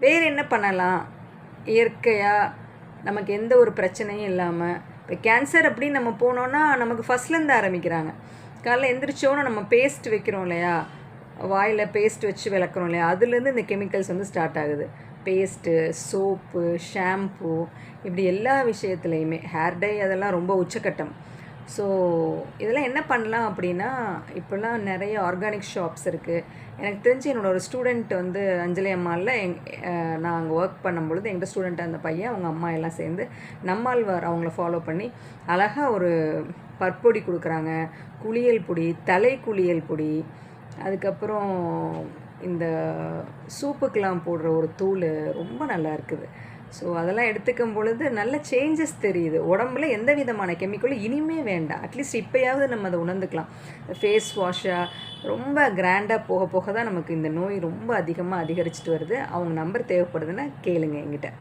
வேறு என்ன பண்ணலாம்? இயற்கையாக நமக்கு எந்த ஒரு பிரச்சனையும் இல்லாமல் இப்போ கேன்சர் அப்படின்னு நம்ம போனோன்னா நமக்கு ஃபஸ்ட்லேருந்து ஆரம்பிக்கிறாங்க. காலைல எந்திரிச்சோன்னு நம்ம பேஸ்ட் வைக்கிறோம் இல்லையா? வாயில் பேஸ்ட் வச்சு விளக்குறோம் இல்லையா? அதுலேருந்து இந்த கெமிக்கல்ஸ் வந்து ஸ்டார்ட் ஆகுது. பேஸ்ட்டு சோப்பு ஷாம்பு இப்படி எல்லா விஷயத்துலையுமே. ஹேர் டை அதெல்லாம் ரொம்ப உச்சக்கட்டம். ஸோ இதெல்லாம் என்ன பண்ணலாம் அப்படின்னா இப்போல்லாம் நிறைய ஆர்கானிக் ஷாப்ஸ் இருக்குது எனக்கு தெரிஞ்சு என்னோடய ஒரு ஸ்டூடெண்ட் வந்து அஞ்சலி அம்மாவில் எங் நான் அங்கே ஒர்க் பண்ணும்பொழுது எங்கள் ஸ்டூடெண்ட் அந்த பையன் அவங்க அம்மா எல்லாம் சேர்ந்து நம்மாழ்வார் அவங்கள ஃபாலோ பண்ணி அழகாக ஒரு பற்பொடி கொடுக்குறாங்க. குளியல் பொடி தலை குளியல் பொடி அதுக்கப்புறம் இந்த சூப்புக்கெலாம் போடுற ஒரு தூள் ரொம்ப நல்லா இருக்குது. ஸோ அதெல்லாம் எடுத்துக்கும் பொழுது நல்ல சேஞ்சஸ் தெரியுது. உடம்புல எந்த விதமான கெமிக்கலும் இனிமே வேண்டாம். அட்லீஸ்ட் இப்போயாவது நம்ம அதை உணர்ந்துக்கலாம். ஃபேஸ் வாஷாக ரொம்ப கிராண்டாக போக போக தான் நமக்கு இந்த நோய் ரொம்ப அதிகமாக அதிகரிச்சிட்டு வருது. அவங்க நம்பர் தேவைப்படுதுன்னா கேளுங்க என்கிட்ட.